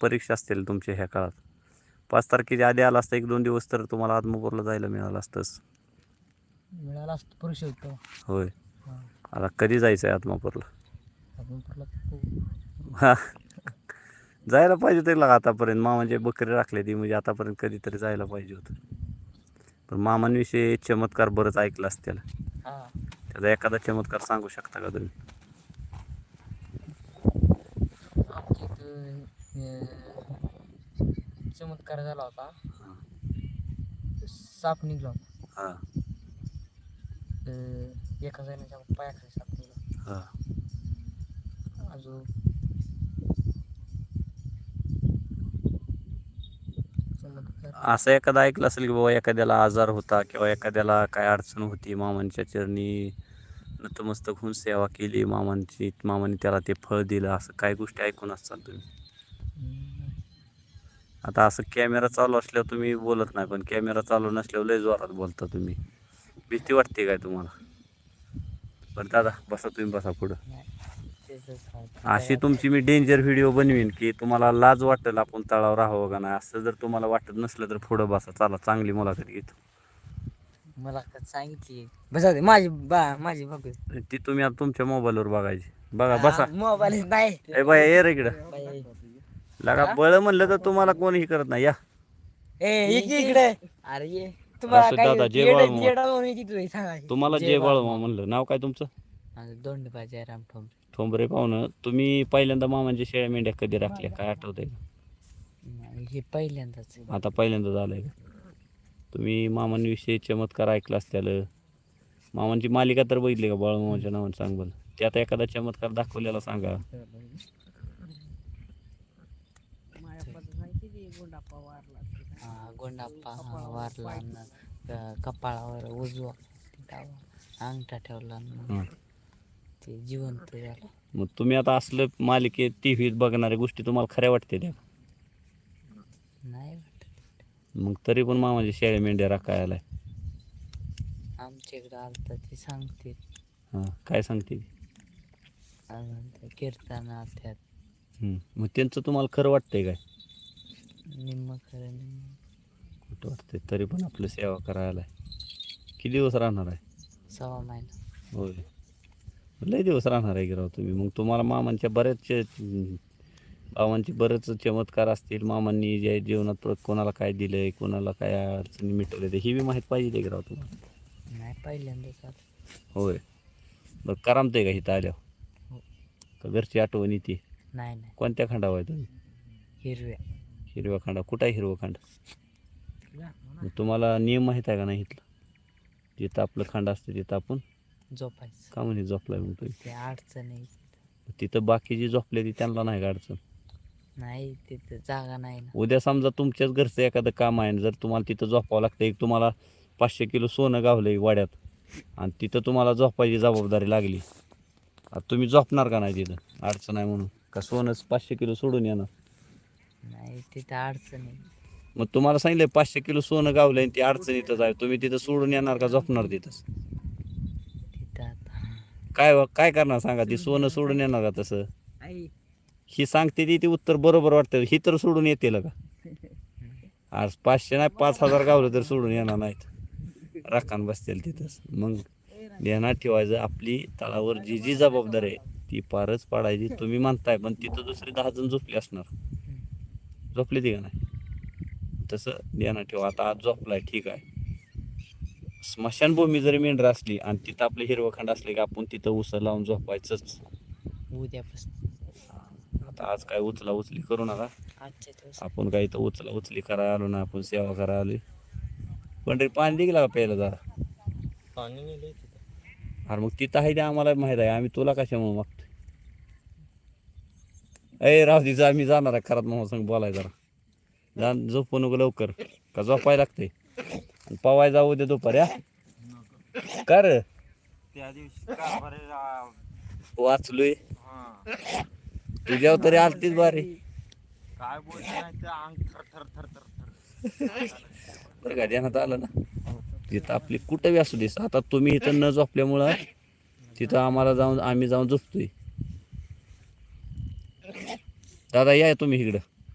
परीक्षा असतील तुमच्या ह्या काळात. पाच तारखेच्या आधी आला असता एक दोन दिवस तर तुम्हाला आत्मपूरला जायला मिळालं असतंच. मिळाला असतं परीक्षा होतं होय. आता कधी जायचं आहे आत्मापूरला हा. जायला पाहिजे त्याला आतापर्यंत. मामाचे बकरी राखले ती म्हणजे आतापर्यंत कधीतरी जायला पाहिजे होतं. पण मामांविषयी चमत्कार बरंच ऐकलं असतं त्याला. त्याचा एखादा चमत्कार सांगू शकता का तुम्ही? चमत्कार झाला होता. साप निघला होता. हां. अं, एका जणाच्या पायाखाली साप निघला. हां. अजून चमत्कार. असं एखादा ऐकलं असेल की बाबा एखाद्याला आजार होता किंवा एखाद्याला काय अडचण होती मामांच्या चरणी नतमस्तक होऊन सेवा केली मामांची मामाने त्याला ते फळ दिलं असं काही गोष्टी ऐकून असतात तुम्ही? आता असं कॅमेरा चालू असल्यावर तुम्ही बोलत नाही पण कॅमेरा चालू नसल्यावर लय जोरात बोलता तुम्ही. भीती वाटते काय तुम्हाला? बरं दादा बसा तुम्ही बसा पुढं. अशी तुमची मी डेंजर व्हिडिओ बनवीन की तुम्हाला लाज वाटेल आपण तळावर राहावं का नाही असं जर तुम्हाला वाटत नसलं तर पुढं बसा. चला चांगली मुलाखत घेतो. मला का सांगितली बसा माझी बा माझी बाबी ती तुम्ही आता तुमच्या मोबाईलवर बघायची. बघा बसा. मोबाईल नाही. ए बाया ये रे इकडं. लगा बळ म्हणलं तर तुम्हाला कोणीही करत नाही या. ए इकडे. अरे ये. तुम्हाला असं काय दादा, जे बाळ-? तुम्हाला जय जे बाळ. म्हणलं. नाव काय तुमचं? दोंड राम ठोंबरे ठोंबरे पाहुणं. तुम्ही पहिल्यांदा मामांच्या शेळ्या मेंढ्या कधी राखल्या? काय आठवतंय? हे पहिल्यांदाच आहे. आता पहिल्यांदा झालंय का? तुम्ही मामांविषयी चमत्कार ऐकला असत्याल मामांची मालिका तर बघितली का? बाळमामाच्या नावाने सांग बरं. त्यात एखादा चमत्कार दाखवलेला सांगा. हा, गोंडाप्पा वारला कपाळावर उजवा डावा अंगठा ठेवला न. ते जिवंत झालं. मग तुम्ही आता असलं मालिकेत टी व्हीत बघणाऱ्या गोष्टी तुम्हाला खऱ्या वाटते त्या नाही वाटत. मग तरी पण मामाच्या शेळ्या मेंढ्या राखायला. आमच्या इकडं आलता ते सांगते. हां काय सांगते? ती? अजून ते कीर्तनात त्यात हं. मग त्यांचं तुम्हाला खरं वाटतंय काय? निम्म खरं निम्म. कुठं वाटतंय? तरी पण आपलं सेवा करायला किती दिवस राहणार आहे? सव्वा महिना. होय. लय दिवस राहणार आहे की राव तुम्ही? मग तुम्हाला मामांच्या बरेच बाबांचे बरेच चमत्कार असतील. मामांनी जे जीवनात प्र- कोणाला काय दिलंय कोणाला काय अडचणी मिटवल्या ते ही बी माहीत पाहिजे की राव तुम्हाला? नाही पहिल्यांदाच आलं होय. बरं करामतंय का इथं आल्यावर? हो. घरची आठवण येते? नाही नाही. कोणत्या खंडावर आहे तुम्ही? हिरव्या. हिरव्या खंडा कुठं आहे हिरवा खंड मग तुम्हाला नियम माहीत आहे का नाही इथलं? जिथं आपलं खंड असतं तिथं आपण झोपायचं. का म्हणे झोपलाय मग तुम्ही? ते अडचण आहे तिथं बाकीची झोपले ती त्यांना नाही का अडचण? नाही तिथं जागा नाही ना. उद्या समजा तुमच्याच घरचं एखादं काम आहे जर तुम्हाला तिथं झोपावं लागतं एक तुम्हाला पाचशे किलो सोनं गावलं वाड्यात आणि तिथं तुम्हाला झोपायची जबाबदारी लागली. आता तुम्ही झोपणार का नाही तिथं? अडचण आहे म्हणून. का सोनंच पाचशे किलो सोडून येणार? नाही तिथं अडचण आहे. मग तुम्हाला सांगितलं पाचशे किलो सोनं गावलं आणि ती अडचणीतच आहे. तुम्ही तिथं सोडून येणार का झोपणार तिथंच? तिथं आता. काय काय करणार सांगा? ती सोनं सोडून येणार का तसं? ही सांगते ती ती उत्तर बरोबर वाटतं. ही तर सोडून येते का? आज पाचशे नाही पाच हजार गावलं तर सोडून येणार नाहीत. राखान बसतील तिथंच. मग ध्यानात ठेवायचं. आपली तळावर जी जी जबाबदारी आहे ती पारच पाडायची. तुम्ही म्हणताय पण तिथं दुसरे दहा जण झोपले असणार. झोपले ती का नाही? तसं ध्यानात ठेवा. आता आज झोपलाय ठीक आहे. स्मशानभूमी जरी मेंढर असली आणि तिथं आपले हिरवखंड असले की आपण तिथं उसं लावून झोपायचंच. उद्यापासून. आता आज काय उचला उचली करू नका. आपण काही तर उचला उचली करायला आलो ना आपण सेवा करायला आलोय. पण रे पाणी दिला का प्यायला जरा. पाणी अरे मग तिथं आहे ते आम्हाला माहीत आहे. आम्ही तुला कशामुळे मागतोय? अय राहू दे जा मी जाणार आहे खरात मग संग बोलाय जरा. जा झोपू नको लवकर. का झोपायला लागते पवाय जाऊ दे दुपारी हा. कर त्या दिवशी वाचलोय. तुझ्यावर तरी आलतीच बारी. काय बरं का ध्यानात आलं ना. तिथं आपली कुठं बी असू देस आता तुम्ही इथं न झोपल्यामुळं तिथं आम्हाला जाऊन आम्ही जाऊन झोपतोय. दादा या तुम्ही इकडं.